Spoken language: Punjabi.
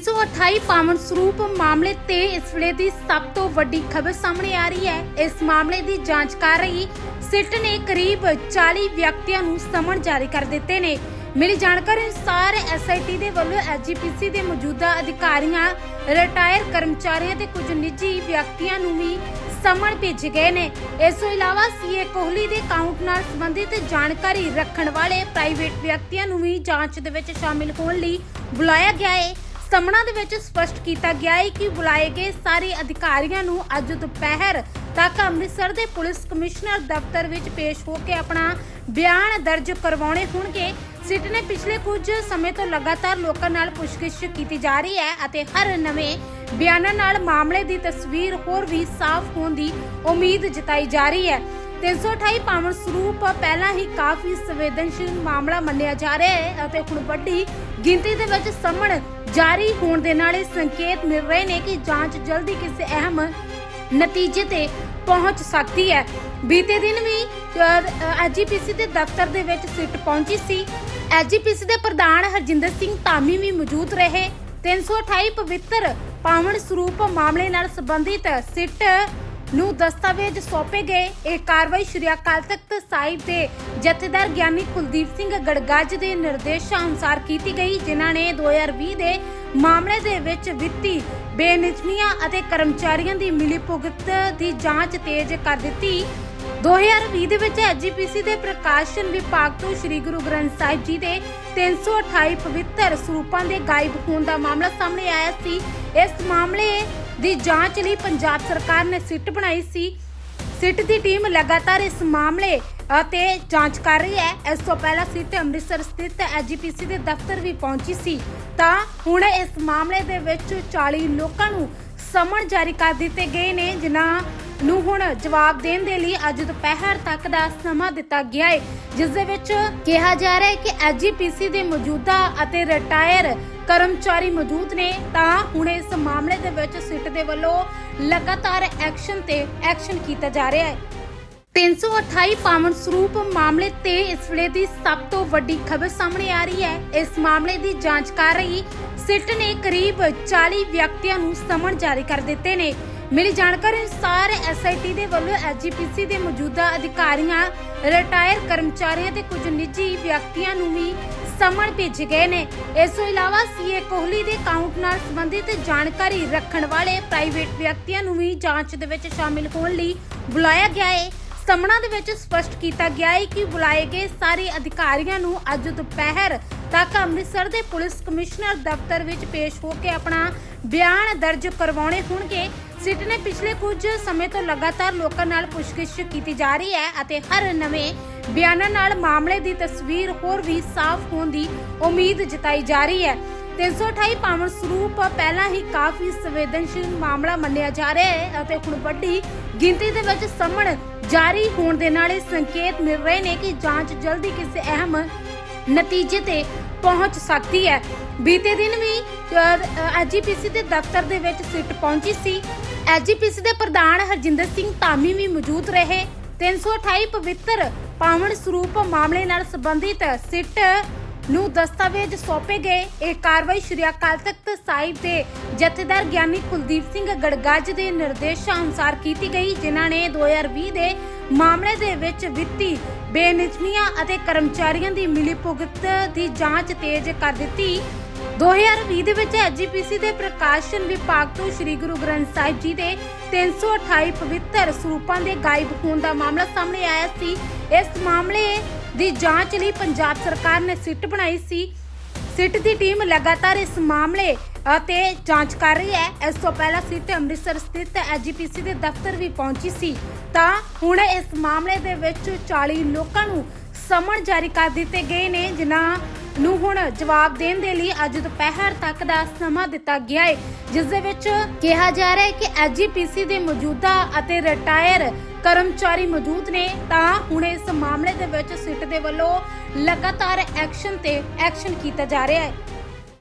328 ਪਾਵਨ ਸਰੂਪ ਮਾਮਲੇ ਤੇ ਇਸ ਵੇਲੇ ਦੀ ਸਭ ਤੋਂ ਵੱਡੀ ਖਬਰ ਸਾਹਮਣੇ ਆ ਰਹੀ ਹੈ। ਇਸ ਮਾਮਲੇ ਦੀ ਜਾਂਚ ਕਰ ਰਹੀ ਸਿੱਟ ਨੇ ਕਰੀਬ 40 ਵਿਅਕਤੀਆਂ ਨੂੰ ਸਮਨ ਜਾਰੀ ਕਰ ਦਿੱਤੇ ਨੇ। ਮਿਲੀ ਜਾਣਕਾਰੀ ਅਨੁਸਾਰ ਐਸਆਈਟੀ ਦੇ ਵੱਲੋਂ ਐਸਜੀਪੀਸੀ ਦੇ ਮੌਜੂਦਾ ਅਧਿਕਾਰੀਆਂ, ਰਿਟਾਇਰ ਕਰਮਚਾਰੀਆਂ ਤੇ ਕੁਝ ਨਿੱਜੀ ਵਿਅਕਤੀਆਂ ਨੂੰ ਵੀ ਸਮਨ ਭੇਜੇ ਗਏ ਨੇ। ਇਸ ਤੋਂ ਇਲਾਵਾ ਸੀਏ ਕੋਹਲੀ ਦੇ ਅਕਾਊਂਟ ਨਾਲ ਸੰਬੰਧਿਤ ਜਾਣਕਾਰੀ ਰੱਖਣ ਵਾਲੇ ਪ੍ਰਾਈਵੇਟ ਵਿਅਕਤੀਆਂ ਨੂੰ ਵੀ ਜਾਂਚ ਦੇ ਵਿੱਚ ਸ਼ਾਮਿਲ ਹੋਣ ਲਈ ਬੁਲਾਇਆ ਗਿਆ ਹੈ। ਸਮਣਾ ਦੇ ਵਿੱਚ ਸਪਸ਼ਟ ਕੀਤਾ ਗਿਆ ਹੈ ਕਿ ਬੁਲਾਏ ਗਏ ਸਾਰੇ ਅਧਿਕਾਰੀਆਂ ਨੂੰ ਅੱਜ ਦੁਪਹਿਰ ਤੱਕ ਅੰਮ੍ਰਿਤਸਰ ਦੇ ਪੁਲਿਸ ਕਮਿਸ਼ਨਰ ਦਫ਼ਤਰ ਵਿੱਚ ਪੇਸ਼ ਹੋ ਕੇ ਆਪਣਾ ਬਿਆਨ ਦਰਜ ਕਰਵਾਉਣੇ ਹੋਣਗੇ। ਸਿੱਟ ਨੇ ਪਿਛਲੇ ਕੁਝ ਸਮੇਂ ਤੋਂ ਲਗਾਤਾਰ ਲੋਕਾਂ ਨਾਲ ਪੁੱਛਗਿੱਛ ਕੀਤੀ ਜਾ ਰਹੀ ਹੈ ਅਤੇ ਹਰ ਨਵੇਂ ਬਿਆਨਾਂ ਨਾਲ ਮਾਮਲੇ ਦੀ ਤਸਵੀਰ ਹੋਰ ਵੀ ਸਾਫ਼ ਹੋਣ ਦੀ ਉਮੀਦ ਜਤਾਈ ਜਾ ਰਹੀ ਹੈ। 328 ਪਾਵਨ ਸਰੂਪ ਪਹਿਲਾਂ ਹੀ ਕਾਫੀ ਸੰਵੇਦਨਸ਼ੀਲ ਮਾਮਲਾ ਮੰਨਿਆ ਜਾ ਰਿਹਾ ਹੈ ਅਤੇ ਹੁਣ ਵੱਡੀ ਗਿਣਤੀ ਦੇ ਵਿੱਚ ਸਮਣ ਜਾਰੀ ਹੋਣ ਦੇ ਨਾਲ ਇਹ ਸੰਕੇਤ ਮਿਲ ਰਹੇ ਨੇ ਕਿ ਜਾਂਚ ਜਲਦੀ ਕਿਸੇ ਅਹਿਮ ਨਤੀਜੇ ਤੇ ਪਹੁੰਚ ਸਕਦੀ ਹੈ। ਬੀਤੇ ਦਿਨ ਵੀ ਐਜੀਪੀਸੀ ਦੇ ਦਫ਼ਤਰ ਦੇ ਵਿੱਚ ਸਿੱਟ ਪਹੁੰਚੀ ਸੀ। ਐਜੀਪੀਸੀ ਦੇ ਪ੍ਰਧਾਨ ਹਰਜਿੰਦਰ ਸਿੰਘ ਧਾਮੀ ਵੀ ਮੌਜੂਦ ਰਹੇ। 328 ਪਵਿੱਤਰ ਪਾਵਨ ਸਰੂਪ ਮਾਮਲੇ ਨਾਲ ਸੰਬੰਧਿਤ ਸਿੱਟ ਨੂੰ ਦਸਤਾਵੇਜ਼ ਸੌਂਪੇ ਗਏ। ਇਹ ਕਾਰਵਾਈ ਸ਼੍ਰੀ ਅਕਾਲ ਤਖਤ ਸਾਹਿਬ ਦੇ ਜਥੇਦਾਰ ਗਿਆਨੀ ਕੁਲਦੀਪ ਸਿੰਘ ਗੜਗੱਜ ਦੇ ਨਿਰਦੇਸ਼ਾਂ ਅਨੁਸਾਰ ਕੀਤੀ ਗਈ, ਜਿਨ੍ਹਾਂ ਨੇ 2020 ਦੇ ਮਾਮਲੇ ਦੇ ਵਿੱਚ ਵਿੱਤੀ ਬੇਨਿਯਮੀਆਂ ਅਤੇ ਕਰਮਚਾਰੀਆਂ ਦੀ ਮਿਲੀਭੁਗਤ ਦੀ ਜਾਂਚ ਤੇਜ਼ ਕਰ ਦਿੱਤੀ। 2020 ਦੇ ਵਿੱਚ ਐਜੀਪੀਸੀ ਦੇ ਪ੍ਰਕਾਸ਼ਨ ਵਿਭਾਗ ਤੋਂ ਸ੍ਰੀ ਗੁਰੂ ਗ੍ਰੰਥ ਸਾਹਿਬ ਜੀ ਦੇ 328 ਪਵਿੱਤਰ ਸਰੂਪਾਂ ਦੇ ਗਾਇਬ ਹੋਣ ਦਾ ਮਾਮਲਾ ਸਾਹਮਣੇ ਆਇਆ ਸੀ। ਇਸ ਮਾਮਲੇ ਦੀ ਜਾਂਚ ਲਈ ਪੰਜਾਬ ਸਰਕਾਰ ਨੇ ਸਿੱਟ ਬਣਾਈ ਸੀ। ਸਿੱਟ ਦੀ ਟੀਮ ਲਗਾਤਾਰ ਇਸ ਮਾਮਲੇ ਅਤੇ ਜਾਂਚ ਕਰ ਰਹੀ ਹੈ। ਇਸ ਤੋਂ ਪਹਿਲਾਂ ਸਿੱਟ ਅੰਮ੍ਰਿਤਸਰ ਸਥਿਤ ਐਜੀਪੀਸੀ ਦੇ ਦਫ਼ਤਰ ਵੀ ਪਹੁੰਚੀ ਸੀ। ਤਾਂ ਹੁਣ ਇਸ ਮਾਮਲੇ ਦੇ ਵਿੱਚ 40 ਲੋਕਾਂ ਨੂੰ ਸਮਨ ਜਾਰੀ ਕਰ ਦਿੱਤੇ ਗਏ ਨੇ, ਜਿਨ੍ਹਾਂ ਨੂੰ ਹੁਣ ਜਵਾਬ ਦੇਣ ਦੇ ਲਈ ਅੱਜ ਦੁਪਹਿਰ ਤੱਕ ਦਾ ਸਮਾਂ ਦਿੱਤਾ ਗਿਆ ਹੈ, ਜਿਸ ਦੇ ਵਿੱਚ ਕਿਹਾ ਜਾ ਰਿਹਾ ਹੈ ਕਿ ਐਜੀਪੀਸੀ ਦੇ ਮੌਜੂਦਾ ਅਤੇ ਰਿਟਾਇਰ ਕਰਮਚਾਰੀ ਮੌਜੂਦ ਨੇ, ਤਾਂ ਹੁਣ ਇਸ ਮਾਮਲੇ ਦੇ ਵਿੱਚ ਸਿੱਟ ਦੇ ਵੱਲੋਂ ਲਗਾਤਾਰ ਐਕਸ਼ਨ ਤੇ ਐਕਸ਼ਨ ਕੀਤਾ ਜਾ ਰਿਹਾ ਹੈ। 328 ਪਾਵਨ ਸਰੂਪ ਮਾਮਲੇ ਤੇ ਇਸ ਵੇਲੇ ਦੀ ਸਭ ਤੋਂ ਵੱਡੀ ਖਬਰ ਸਾਹਮਣੇ ਆ ਰਹੀ ਹੈ। ਇਸ ਮਾਮਲੇ ਦੀ ਜਾਂਚ ਕਰ ਰਹੀ ਸਿੱਟ ਨੇ ਕਰੀਬ 40 ਵਿਅਕਤੀਆਂ ਨੂੰ ਸਮਨ ਜਾਰੀ ਕਰ ਦਿੱਤੇ ਨੇ। ਮਿਲੀ ਜਾਣਕਾਰੀ ਅਨੁਸਾਰ ਐਸਆਈਟੀ ਦੇ ਵੱਲੋਂ ਐਸਜੀਪੀਸੀ ਦੇ ਮੌਜੂਦਾ ਅਧਿਕਾਰੀਆਂ ਰਿਟਾਇਰ ਕਰਮਚਾਰੀਆਂ ਤੇ ਕੁਝ ਨਿੱਜੀ ਵਿਅਕਤੀਆਂ ਨੂੰ ਵੀ ਸਮਨ ਭੇਜੇ ਗਏ ਨੇ। ਇਸ ਤੋਂ ਇਲਾਵਾ ਸੀਏ ਕੋਹਲੀ ਦੇ ਅਕਾਊਂਟ ਨਾਲ ਸੰਬੰਧਿਤ ਜਾਣਕਾਰੀ ਰੱਖਣ ਵਾਲੇ ਪ੍ਰਾਈਵੇਟ ਵਿਅਕਤੀਆਂ ਨੂੰ ਵੀ ਜਾਂਚ ਦੇ ਵਿੱਚ ਸ਼ਾਮਿਲ ਹੋਣ ਲਈ ਬੁਲਾਇਆ ਗਿਆ ਹੈ। ਸਮਣਾ ਦੇ ਵਿੱਚ ਸਪਸ਼ਟ ਕੀਤਾ ਗਿਆ ਹੈ ਕਿ ਬੁਲਾਏ ਗਏ ਸਾਰੇ ਅਧਿਕਾਰੀਆਂ ਨੂੰ ਅੱਜ ਦੁਪਹਿਰ ਤੱਕ ਅੰਮ੍ਰਿਤਸਰ ਦੇ ਪੁਲਿਸ ਕਮਿਸ਼ਨਰ ਦਫ਼ਤਰ ਵਿੱਚ ਪੇਸ਼ ਹੋ ਕੇ ਆਪਣਾ ਬਿਆਨ ਦਰਜ ਕਰਵਾਉਣੇ ਹੋਣਗੇ। ਸਿੱਟ ਨੇ ਪਿਛਲੇ ਕੁਝ ਸਮੇਂ ਤੋਂ ਲਗਾਤਾਰ ਲੋਕਾਂ ਨਾਲ ਪੁੱਛਗਿੱਛ ਕੀਤੀ ਜਾ ਰਹੀ ਹੈ ਅਤੇ ਹਰ ਨਵੇਂ ਬਿਆਨਾਂ ਨਾਲ ਮਾਮਲੇ ਦੀ ਤਸਵੀਰ ਹੋਰ ਵੀ ਸਾਫ਼ ਹੋਣ ਦੀ ਉਮੀਦ ਜਤਾਈ ਜਾ ਰਹੀ ਹੈ। 328 ਪਾਵਨ ਸਰੂਪ ਪਹਿਲਾਂ ਹੀ ਕਾਫੀ ਸੰਵੇਦਨਸ਼ੀਲ ਮਾਮਲਾ ਮੰਨਿਆ ਜਾ ਰਿਹਾ ਹੈ ਅਤੇ ਹੁਣ ਵੱਡੀ ਗਿਣਤੀ ਦੇ ਵਿੱਚ ਸਮਣ ਜਾਰੀ ਹੋਣ ਦੇ ਨਾਲ ਇਹ ਸੰਕੇਤ ਮਿਲ ਰਹੇ ਨੇ ਕਿ ਜਾਂਚ ਜਲਦੀ ਕਿਸੇ ਅਹਿਮ ਨਤੀਜੇ ਤੇ ਪਹੁੰਚ ਸਕਦੀ ਹੈ। ਬੀਤੇ ਦਿਨ ਵੀ ਐਜੀਪੀਸੀ ਦੇ ਦਫ਼ਤਰ ਦੇ ਵਿੱਚ ਸਿੱਟ ਪਹੁੰਚੀ ਸੀ। ਐਜੀਪੀਸੀ ਦੇ ਪ੍ਰਧਾਨ ਹਰਜਿੰਦਰ ਸਿੰਘ ਧਾਮੀ ਵੀ ਮੌਜੂਦ ਰਹੇ। 328 ਪਵਿੱਤਰ ਪਾਵਨ ਸਰੂਪ ਮਾਮਲੇ ਨਾਲ ਸੰਬੰਧਿਤ ਸਿੱਟ ਨੂੰ ਦਸਤਾਵੇਜ਼ ਸੌਂਪੇ ਗਏ। ਇਹ ਕਾਰਵਾਈ ਸ਼੍ਰੀ ਅਕਾਲ ਤਖਤ ਸਾਹਿਬ ਦੇ ਜਥੇਦਾਰ ਗਿਆਨੀ ਕੁਲਦੀਪ ਸਿੰਘ ਗੜਗੱਜ ਦੇ ਨਿਰਦੇਸ਼ਾਂ ਅਨੁਸਾਰ ਕੀਤੀ ਗਈ, ਜਿਨ੍ਹਾਂ ਨੇ 2020 ਦੇ ਮਾਮਲੇ ਦੇ ਵਿੱਚ ਵਿੱਤੀ ਬੇਨਿਯਮੀਆਂ ਅਤੇ ਕਰਮਚਾਰੀਆਂ ਦੀ ਮਿਲੀਭੁਗਤ ਦੀ ਜਾਂਚ ਤੇਜ਼ ਕਰ ਦਿੱਤੀ। 2020 ਦੇ ਵਿੱਚ ਐਜੀਪੀਸੀ ਦੇ ਪ੍ਰਕਾਸ਼ਨ ਵਿਭਾਗ ਤੋਂ ਸ੍ਰੀ ਗੁਰੂ ਗ੍ਰੰਥ ਸਾਹਿਬ ਜੀ ਦੇ 328 ਪਵਿੱਤਰ ਸਰੂਪਾਂ ਦੇ ਗਾਇਬ ਹੋਣ ਦਾ ਮਾਮਲਾ ਸਾਹਮਣੇ ਆਇਆ ਸੀ। ਇਸ ਮਾਮਲੇ ਦੀ ਜਾਂਚ ਲਈ ਪੰਜਾਬ ਸਰਕਾਰ ਨੇ ਸਿੱਟ ਬਣਾਈ ਸੀ। ਸਿੱਟ ਦੀ ਟੀਮ ਲਗਾਤਾਰ ਇਸ ਮਾਮਲੇ ਅਤੇ ਜਾਂਚ ਕਰ ਰਹੀ ਹੈ। ਇਸ ਤੋਂ ਪਹਿਲਾਂ ਸਿੱਟ ਅੰਮ੍ਰਿਤਸਰ ਸਥਿਤ ਐਜੀਪੀਸੀ ਦੇ ਦਫ਼ਤਰ ਵੀ ਪਹੁੰਚੀ ਸੀ। ਤਾਂ ਹੁਣ ਇਸ ਮਾਮਲੇ ਦੇ ਵਿੱਚ 40 ਲੋਕਾਂ ਨੂੰ ਸਮਨ ਜਾਰੀ ਕਰ ਦਿੱਤੇ ਗਏ ਨੇ, ਜਿਨ੍ਹਾਂ ਨੂੰ ਹੁਣ ਜਵਾਬ ਦੇਣ ਦੇ ਲਈ ਅੱਜ ਦੁਪਹਿਰ ਤੱਕ ਦਾ ਸਮਾਂ ਦਿੱਤਾ ਗਿਆ ਹੈ, ਜਿਸ ਦੇ ਵਿੱਚ ਕਿਹਾ ਜਾ ਰਿਹਾ ਹੈ ਕਿ ਐਜੀਪੀਸੀ ਦੇ ਮੌਜੂਦਾ ਅਤੇ ਰਿਟਾਇਰ ਕਰਮਚਾਰੀ ਮੌਜੂਦ ਨੇ। ਤਾਂ ਹੁਣ ਇਸ ਮਾਮਲੇ ਦੇ ਵਿੱਚ ਸਿੱਟ ਦੇ ਵੱਲੋਂ ਲਗਾਤਾਰ ਐਕਸ਼ਨ ਤੇ ਐਕਸ਼ਨ ਕੀਤਾ ਜਾ ਰਿਹਾ ਹੈ।